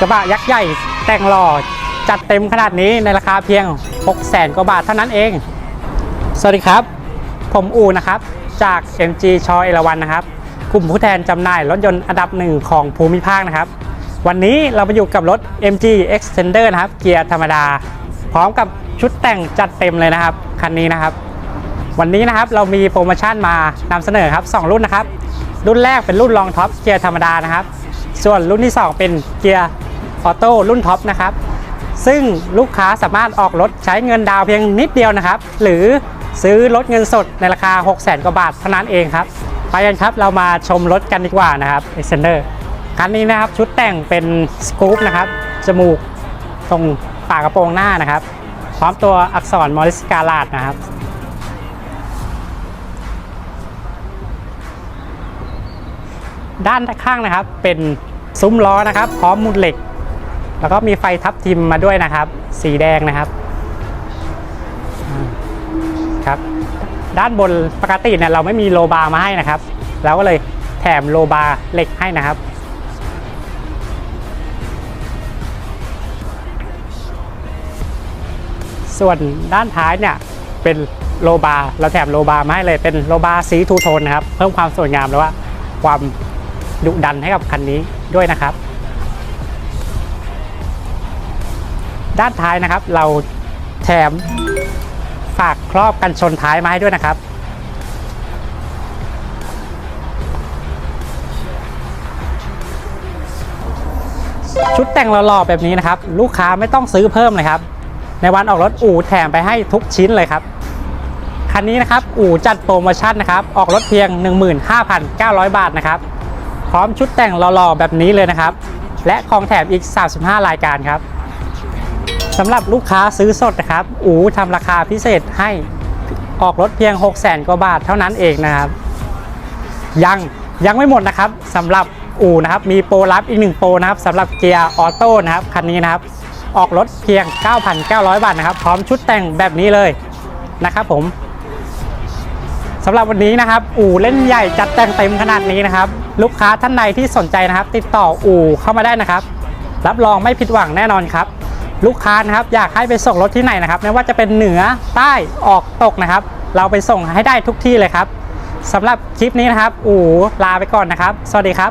กระบะยักษ์ใหญ่แต่งหล่อจัดเต็มขนาดนี้ในราคาเพียง 6 0แสนกว่าบาทเท่านั้นเอง สวัสดีครับ ผมอูนะครับ จาก MG ชอเอราวันนะครับ กลุ่มผู้แทนจำหน่ายรถยนต์อันดับหนึ่งของภูมิภาคนะครับ วันนี้เรามาอยู่กับรถ MG Extender นะครับ เกียร์ธรรมดา พร้อมกับชุดแต่งจัดเต็มเลยนะครับ คันนี้นะครับ วันนี้นะครับเรามีโปรโมชั่นมานำเสนอครับ 2 รุ่นนะครับ รุ่นแรกเป็นรุ่นรองท็อปเกียร์ธรรมดานะครับ ส่วนรุ่นที่ 2 เป็นเกียร์ ออโต้รุ่นท็อปนะครับซึ่งลูกค้าสามารถออกรถใช้เงินดาวเพียงนิดเดียวนะครับ หรือซื้อรถเงินสดในราคา 6 0แสนกว่าบาทเท่านั้นเองครับ ไปกันครับเรามาชมรถกันดีกว่านะครับ Extender คันนี้นะครับชุดแต่งเป็นสกู๊ปนะครับ จมูกตรงปากกระโปรงหน้านะครับ พร้อมตัวอักษรมอริสกาลาดนะครับ ด้านข้างนะครับเป็นซุ้มล้อนะครับ พร้อมมุดเหล็ก แล้วก็มีไฟทับทิมมาด้วยนะครับ สีแดงนะครับครับ ด้านบนปกติเนี่ยเราไม่มีโลบาร์มาให้นะครับเราก็เลยแถมโลบาร์เหล็กให้นะครับส่วนด้านท้ายเนี่ยเป็นโลบาร์เราแถมโลบาร์มาให้เลยเป็นโลบาร์สีทูโทนนะครับ เพิ่มความสวยงามแล้วว่าความดุดันให้กับคันนี้ด้วยนะครับ ด้านท้ายนะครับ เราแถมฝากครอบกันชนท้ายมาให้ด้วยนะครับ ชุดแต่งหล่อๆแบบนี้นะครับ ลูกค้าไม่ต้องซื้อเพิ่มเลยครับ ในวันออกรถอู่แถมไปให้ทุกชิ้นเลยครับคันนี้นะครับอู่จัดโปรโมชั่นนะครับออกรถเพียง 15,900 บาทนะครับ พร้อมชุดแต่งหล่อๆแบบนี้เลยนะครับ และของแถมอีก 35 รายการครับ สำหรับลูกค้าซื้อสดนะครับ อู่ทำราคาพิเศษให้ออกรถเพียง 6 0 0 0 0 0กว่าบาทเท่านั้นเองนะครับ ยังยังไม่หมดนะครับสำหรับอู่นะครับมีโปรลับอีกหนึ่งโปรนะครับสำหรับเกียร์ออโต้นะครับคันนี้นะครับ ออกรถเพียง 9,900 บาทนะครับ พร้อมชุดแต่งแบบนี้เลยนะครับผมสำหรับวันนี้นะครับ อู่เล่นใหญ่จัดแต่งเต็มขนาดนี้นะครับ ลูกค้าท่านใดที่สนใจนะครับ ติดต่ออู่เข้ามาได้นะครับ รับรองไม่ผิดหวังแน่นอนครับ ลูกค้านะครับอยากให้ไปส่งรถที่ไหนนะครับไม่ว่าจะเป็นเหนือใต้ออกตกนะครับ เราไปส่งให้ได้ทุกที่เลยครับสำหรับคลิปนี้นะครับ อู๋ลาไปก่อนนะครับ สวัสดีครับ